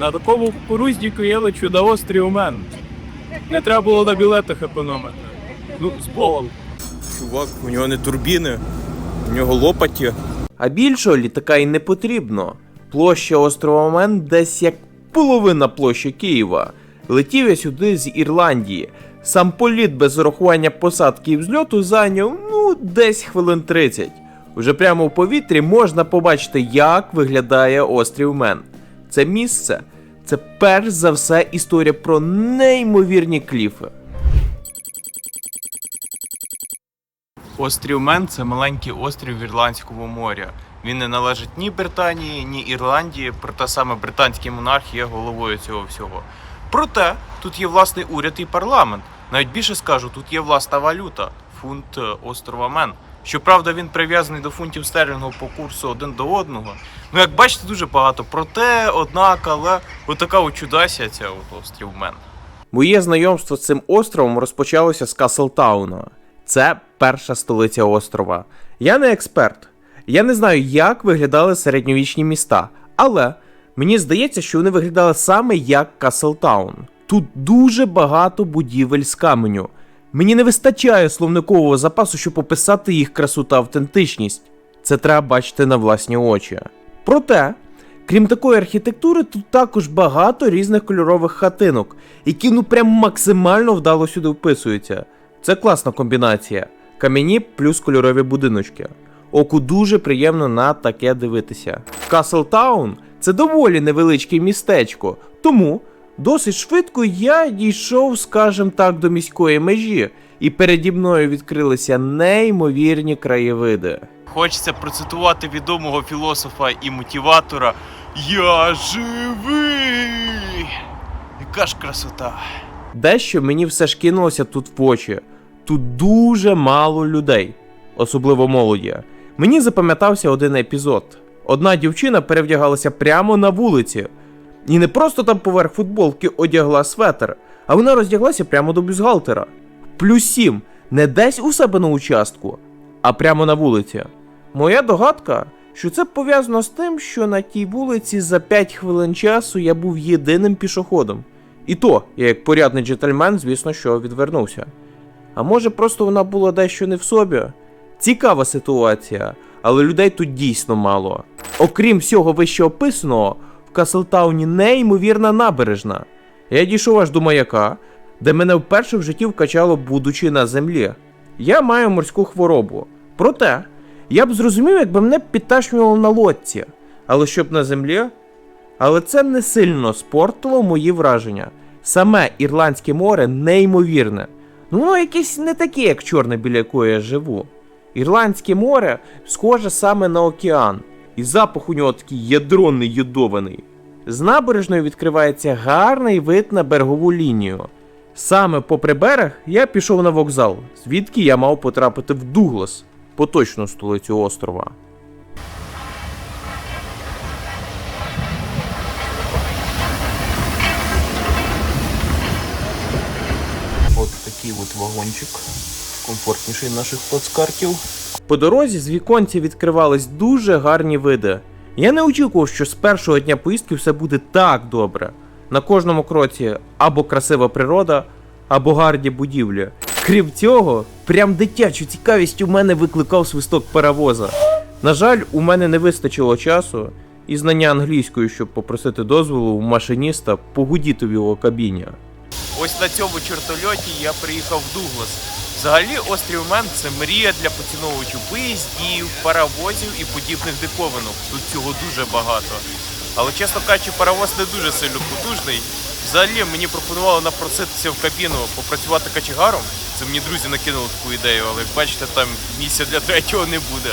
На такому кукурузнику я лечу на острів Мен. Не треба було на білетах економити. Ну, з Богом. Чувак, у нього не турбіни, у нього лопаті. А більшого літака й не потрібно. Площа острова Мен десь як половина площі Києва. Летів я сюди з Ірландії. Сам політ без урахування посадки і взльоту зайняв ну десь хвилин 30. Уже прямо в повітрі можна побачити, як виглядає острів Мен. Це місце це перш за все історія про неймовірні кліфи. Острів Мен це маленький острів в Ірландському морі. Він не належить ні Британії, ні Ірландії, проте саме британський монарх є головою цього всього. Проте тут є власний уряд і парламент. Навіть більше скажу, тут є власна валюта фунт е, острова Мен. Щоправда, він прив'язаний до фунтів стерлінгу по курсу один до одного. Ну, як бачите, дуже багато. Проте, однак, але отака от чудася ця от острів Мен. Моє знайомство з цим островом розпочалося з Каслтауна. Це перша столиця острова. Я не експерт. Я не знаю, як виглядали середньовічні міста, але мені здається, що вони виглядали саме як Каслтаун. Тут дуже багато будівель з каменю. Мені не вистачає словникового запасу, щоб описати їх красу та автентичність. Це треба бачити на власні очі. Проте, крім такої архітектури, тут також багато різних кольорових хатинок, які ну прям максимально вдало сюди вписуються. Це класна комбінація. Кам'яні плюс кольорові будиночки. Оку дуже приємно на таке дивитися. Каслтаун це доволі невеличке містечко, тому досить швидко я дійшов, скажімо так, до міської межі, і переді мною відкрилися неймовірні краєвиди. Хочеться процитувати відомого філософа і мотиватора Я живий! Яка ж красота! Дещо мені все ж кинулося тут в очі. Тут дуже мало людей, особливо молоді. Мені запам'ятався один епізод. Одна дівчина перевдягалася прямо на вулиці. І не просто там поверх футболки одягла светр, а вона роздяглася прямо до бюстгальтера. Плюс сім, не десь у себе на участку, а прямо на вулиці. Моя догадка, що це пов'язано з тим, що на тій вулиці за 5 хвилин часу я був єдиним пішоходом. І то, я як порядний джентльмен, звісно, що відвернувся. А може просто вона була дещо не в собі? Цікава ситуація, але людей тут дійсно мало. Окрім всього вище описаного, Каслтауні неймовірна набережна. Я дійшов аж до маяка, де мене вперше в житті вкачало, будучи на землі. Я маю морську хворобу. Проте, я б зрозумів, якби мене підташнювало на лодці. Але щоб на землі, але це не сильно спортило мої враження. Саме Ірландське море неймовірне. Ну воно якесь не таке, як чорне, біля якої я живу. Ірландське море схоже саме на океан, і запах у нього такий ядронний йодований. З набережної відкривається гарний вид на берегову лінію. Саме попри берег я пішов на вокзал, звідки я мав потрапити в Дуглас, поточну столицю острова. От такий от вагончик. Комфортніший наших плацкартів. По дорозі з віконця відкривались дуже гарні види. Я не очікував, що з першого дня поїздки все буде так добре. На кожному кроці або красива природа, або гарні будівлі. Крім цього, прям дитячу цікавість у мене викликав свисток паровоза. На жаль, у мене не вистачило часу і знання англійської, щоб попросити дозволу у машиніста погудіти в його кабіні. Ось на цьому чертольоті я приїхав в Дуглас. Взагалі, острів Мен це мрія для поціновувачів поїздів, паровозів і подібних диковинок. Тут цього дуже багато. Але чесно кажучи, паровоз не дуже сильно потужний. Взагалі мені пропонували напроситися в кабіну попрацювати качегаром. Це мені друзі накинули таку ідею, але як бачите, там місця для третього не буде.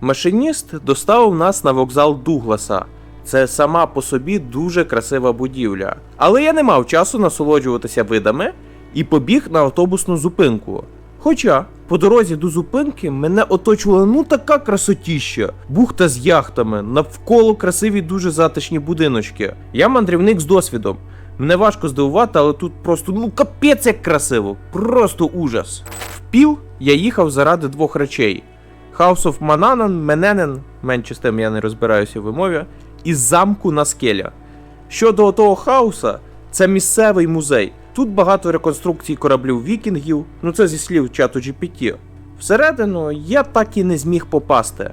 Машиніст доставив нас на вокзал Дугласа. Це сама по собі дуже красива будівля. Але я не мав часу насолоджуватися видами і побіг на автобусну зупинку. Хоча по дорозі до зупинки мене оточувала ну така красотіща, бухта з яхтами, навколо красиві дуже затишні будиночки. Я мандрівник з досвідом. Мене важко здивувати, але тут просто ну капець як красиво, просто ужас. В піл я їхав заради двох речей: House of Manannan, Мененен, менше з тим я не розбираюся в вимові, і замку на скеля. Щодо того хаоса, це місцевий музей. Тут багато реконструкцій кораблів вікінгів, ну це зі слів чату GPT. Всередину я так і не зміг попасти.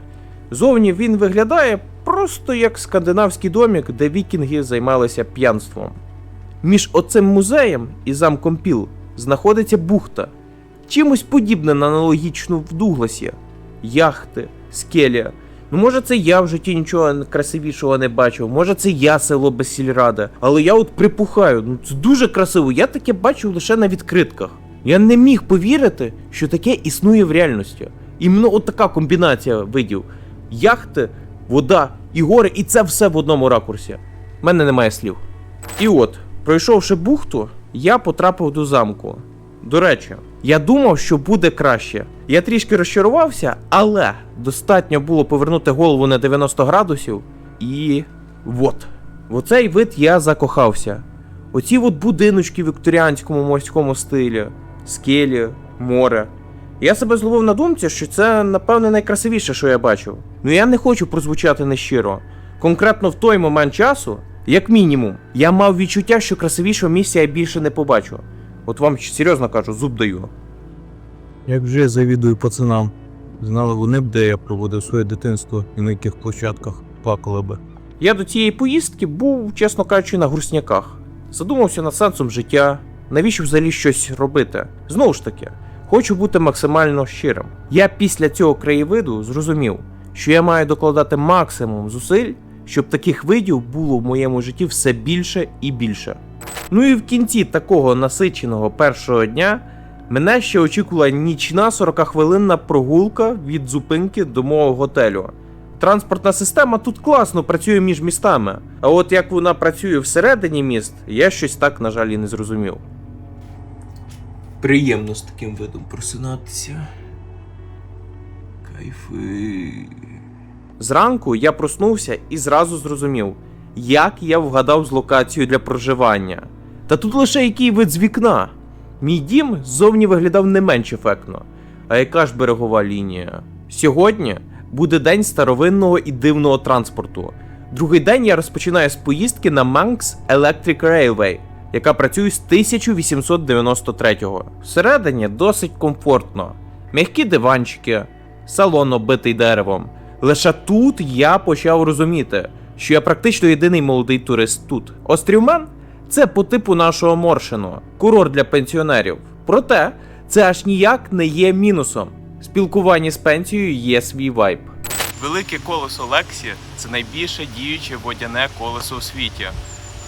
Зовні він виглядає просто як скандинавський домік, де вікінги займалися п'янством. Між оцим музеєм і замком Піл знаходиться бухта, чимось подібне на аналогічну в Дугласі. Яхти, скелі. Ну, може, це я в житті нічого красивішого не бачив, може це я село без сільради, але я от припухаю, ну це дуже красиво. Я таке бачив лише на відкритках. Я не міг повірити, що таке існує в реальності. Іменно от така комбінація видів: яхти, вода і гори, і це все в одному ракурсі. У мене немає слів. І от, пройшовши бухту, я потрапив до замку. До речі, я думав, що буде краще. Я трішки розчарувався, але достатньо було повернути голову на 90 градусів. І. от. В оцей вид я закохався. Оці от будиночки в вікторіанському морському стилі, скелі, море. Я себе зловив на думці, що це, напевне, найкрасивіше, що я бачив. Ну я не хочу прозвучати нещиро. Конкретно в той момент часу, як мінімум, я мав відчуття, що красивішого місця я більше не побачу. От вам серйозно кажу, зуб даю. Як вже я завідую пацанам. Знали вони б, де я проводив своє дитинство і на яких площадках плакали би. Я до цієї поїздки був, чесно кажучи, на грустняках. Задумався над сенсом життя, навіщо взагалі щось робити. Знову ж таки, хочу бути максимально щирим. Я після цього краєвиду зрозумів, що я маю докладати максимум зусиль, щоб таких видів було в моєму житті все більше і більше. Ну і в кінці такого насиченого першого дня мене ще очікувала нічна 40-хвилинна прогулка від зупинки до мого готелю. Транспортна система тут класно працює між містами, а от як вона працює всередині міст, я щось так, на жаль, і не зрозумів. Приємно з таким видом просинатися. Кайфи. Зранку я проснувся і зразу зрозумів, як я вгадав з локацією для проживання. Та тут лише який вид з вікна. Мій дім ззовні виглядав не менш ефектно. А яка ж берегова лінія? Сьогодні буде день старовинного і дивного транспорту. Другий день я розпочинаю з поїздки на Manx Electric Railway, яка працює з 1893-го. Всередині досить комфортно. М'які диванчики, салон оббитий деревом. Лише тут я почав розуміти, що я практично єдиний молодий турист тут. Острівмен це по типу нашого Моршину, курорт для пенсіонерів. Проте це аж ніяк не є мінусом. Спілкування з пенсією є свій вайб. Велике колесо Лексі це найбільше діюче водяне колесо у світі.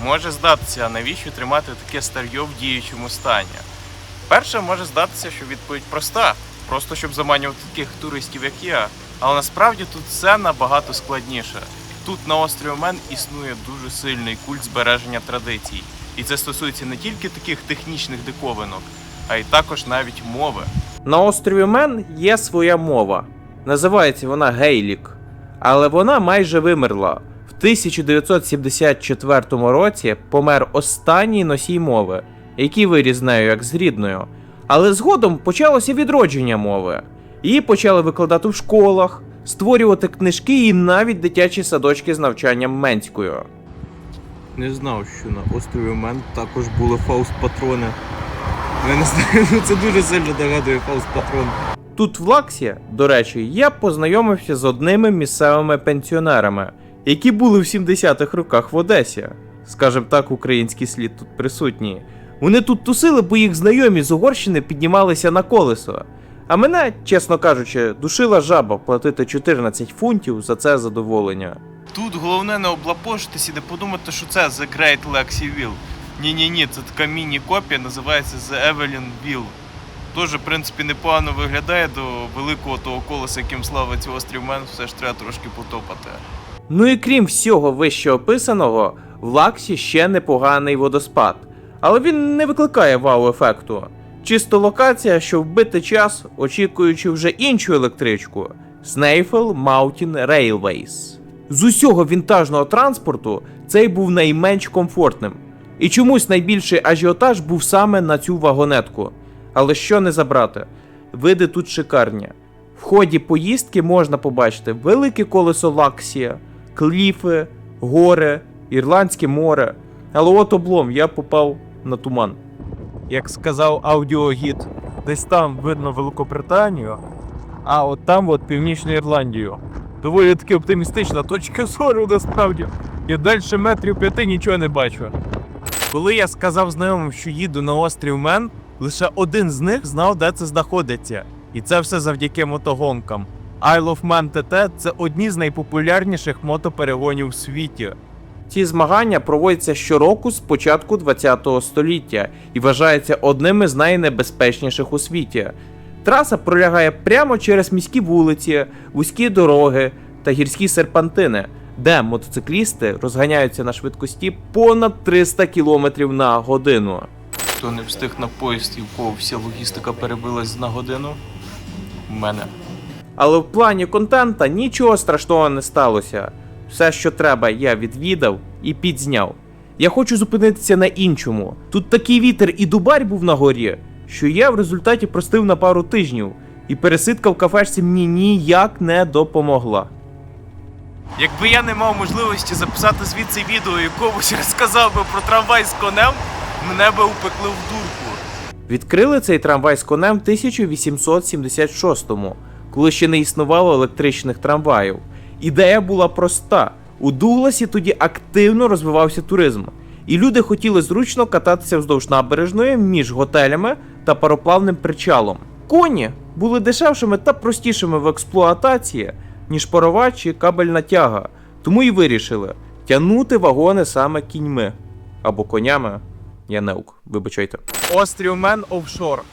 Може здатися, навіщо тримати таке старьо в діючому стані. Перше може здатися, що відповідь проста, просто щоб заманювати таких туристів, як я. Але насправді тут все набагато складніше. Тут на острові Мен існує дуже сильний культ збереження традицій. І це стосується не тільки таких технічних диковинок, а й також навіть мови. На острові Мен є своя мова. Називається вона Гейлік. Але вона майже вимерла. В 1974 році помер останній носій мови, який виріс нею як з рідною. Але згодом почалося відродження мови. Її почали викладати в школах, створювати книжки і навіть дитячі садочки з навчанням менською. Не знав, що на острові Мен також були фауст-патрони. Я не знаю, ну це дуже сильно нагадує фауст-патрон. Тут в Лаксі, до речі, я познайомився з одними місцевими пенсіонерами, які були в 70-х роках в Одесі. Скажем так, український слід тут присутній. Вони тут тусили, бо їх знайомі з Угорщини піднімалися на колесо. А мене, чесно кажучи, душила жаба платити 14 фунтів за це задоволення. Тут головне не облапошитись і не подумати, що це The Great Lexi Wheel. Ні-ні-ні, це така міні-копія, називається The Evelyn Wheel. Тоже, в принципі, непогано виглядає до великого того колеса, яким славиться острів Мен, все ж треба трошки потопати. Ну і крім всього вище описаного, в Лаксі ще непоганий водоспад. Але він не викликає вау-ефекту. Чисто локація, що вбити час, очікуючи вже іншу електричку Snaefell Mountain Railways. З усього вінтажного транспорту цей був найменш комфортним. І чомусь найбільший ажіотаж був саме на цю вагонетку. Але що не забрати? Види тут шикарні. В ході поїздки можна побачити велике колесо Лаксія, кліфи, гори, Ірландське море. Але от облом, я попав на туман. Як сказав аудіогід, десь там видно Великобританію, а от там от Північну Ірландію. Доволі таки оптимістична точка зору насправді. Я далі метрів п'яти нічого не бачу. Коли я сказав знайомим, що їду на острів Мен, лише один з них знав, де це знаходиться. І це все завдяки мотогонкам. Isle of Man TT – це одні з найпопулярніших мотоперегонів в світі. Ці змагання проводяться щороку з початку ХХ століття і вважаються одними з найнебезпечніших у світі. Траса пролягає прямо через міські вулиці, вузькі дороги та гірські серпантини, де мотоциклісти розганяються на швидкості понад 300 км на годину. Хто не встиг на поїзд і в кого вся логістика перебилась на годину? У мене. Але в плані контента нічого страшного не сталося. Все, що треба, я відвідав і підзняв. Я хочу зупинитися на іншому. Тут такий вітер і дубарь був на горі, що я в результаті простив на пару тижнів, і пересидка в кафешці мені ніяк не допомогла. Якби я не мав можливості записати звідси відео і комусь розказав би про трамвай з конем, мене би упекли в дурку. Відкрили цей трамвай з конем в 1876-му, коли ще не існувало електричних трамваїв. Ідея була проста: у Дугласі тоді активно розвивався туризм, і люди хотіли зручно кататися вздовж набережної між готелями та пароплавним причалом. Коні були дешевшими та простішими в експлуатації, ніж парова чи кабельна тяга, тому і вирішили тягнути вагони саме кіньми або конями. Я неук, вибачайте. Острів Мен офшор.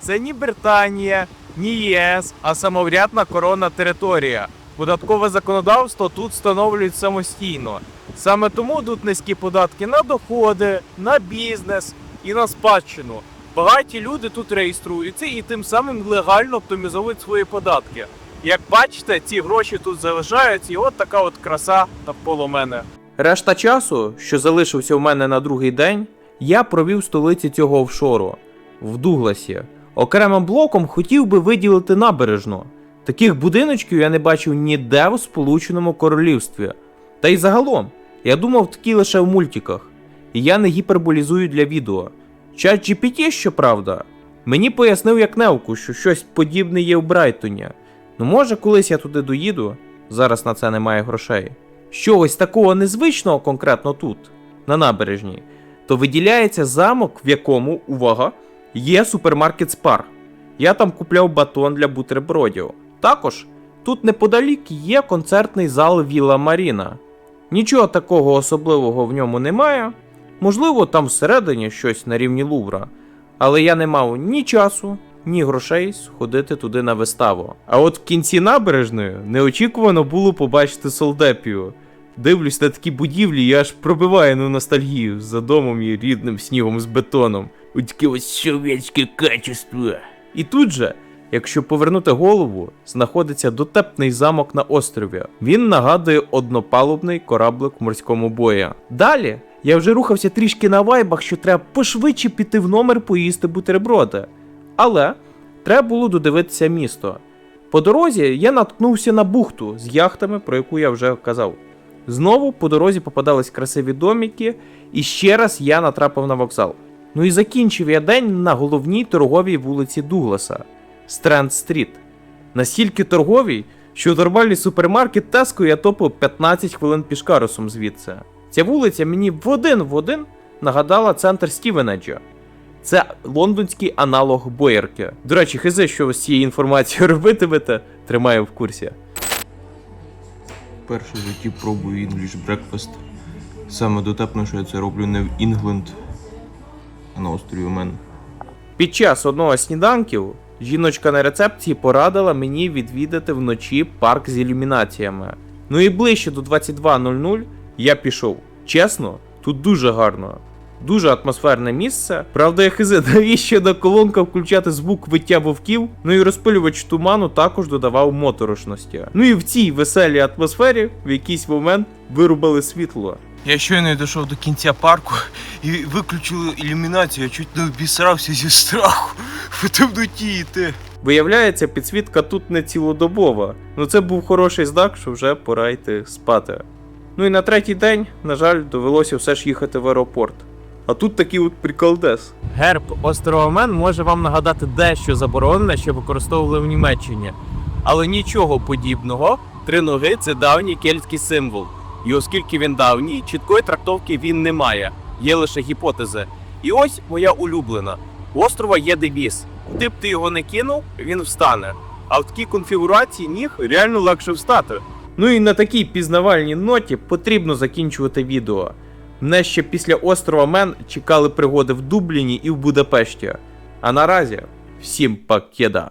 Це ні Британія, ні ЄС, а самоврядна коронна територія. Податкове законодавство тут встановлюють самостійно. Саме тому тут низькі податки на доходи, на бізнес і на спадщину. Багаті люди тут реєструються і тим самим легально оптимізовують свої податки. Як бачите, ці гроші тут залишаються, і от така от краса навколо мене. Решта часу, що залишився в мене на другий день, я провів в столиці цього офшору в Дугласі. Окремим блоком хотів би виділити набережну. Таких будиночків я не бачив ніде в Сполученому Королівстві. Та й загалом, я думав такі лише в мультиках. І я не гіперболізую для відео. Чат GPT, щоправда, мені пояснив як неуку, що щось подібне є в Брайтоні. Ну може колись я туди доїду, зараз на це немає грошей. Що ось такого незвичного конкретно тут, на набережній, то виділяється замок, в якому, увага, є супермаркет Спар. Я там купляв батон для бутербродів. Також тут неподалік є концертний зал Віла Маріна. Нічого такого особливого в ньому немає. Можливо, там всередині щось на рівні Лувра. Але я не мав ні часу, ні грошей сходити туди на виставу. А от в кінці набережної неочікувано було побачити солдепію. Дивлюсь на такі будівлі, і аж пробиває на ностальгію за домом і рідним снігом з бетоном. У таке ось совєтське качество. І тут же, якщо повернути голову, знаходиться дотепний замок на острові. Він нагадує однопалубний кораблик морському бої. Далі я вже рухався трішки на вайбах, що треба пошвидше піти в номер поїсти бутерброди. Але треба було додивитися місто. По дорозі я наткнувся на бухту з яхтами, про яку я вже казав. Знову по дорозі попадались красиві доміки, і ще раз я натрапив на вокзал. Ну і закінчив я день на головній торговій вулиці Дугласа Стренд Стріт. Настільки торговій, що нормальний супермаркет Теско я топив 15 хвилин пішкарусом звідси. Ця вулиця мені в один в один нагадала центр Стівенеджа. Це лондонський аналог Боєрки. До речі, хизи, що ви з цією інформацією робитимете, тримаю в курсі. Перше в житті пробую English Breakfast. Саме дотепно, що я це роблю не в Інгленд, а на острові Мен. Під час одного з сніданків жіночка на рецепції порадила мені відвідати вночі парк з ілюмінаціями. Ну і ближче до 22.00 я пішов. Чесно, тут дуже гарно. Дуже атмосферне місце. Правда, я хизи, навіщо на колонка включати звук виття вовків, ну і розпилювач туману також додавав моторошності. Ну і в цій веселій атмосфері в якийсь момент вирубали світло. Я щойно дійшов до кінця парку і виключили ілюмінацію, я чуть не обісрався зі страху. В темноті йти. Виявляється, підсвітка тут не цілодобова. Ну це був хороший знак, що вже пора йти спати. Ну і на третій день, на жаль, довелося все ж їхати в аеропорт. А тут такий от приколдес. Герб острова Мен може вам нагадати дещо заборонене, що використовували в Німеччині. Але нічого подібного. Три ноги це давній кельтський символ. І оскільки він давній, чіткої трактовки він не має, є лише гіпотези. І ось моя улюблена. У острова є девіз. Куди б ти його не кинув, він встане. А в такій конфігурації ніг реально легше встати. Ну і на такій пізнавальній ноті потрібно закінчувати відео. Мене ще після острова Мен чекали пригоди в Дубліні і в Будапешті. А наразі всім пакеда.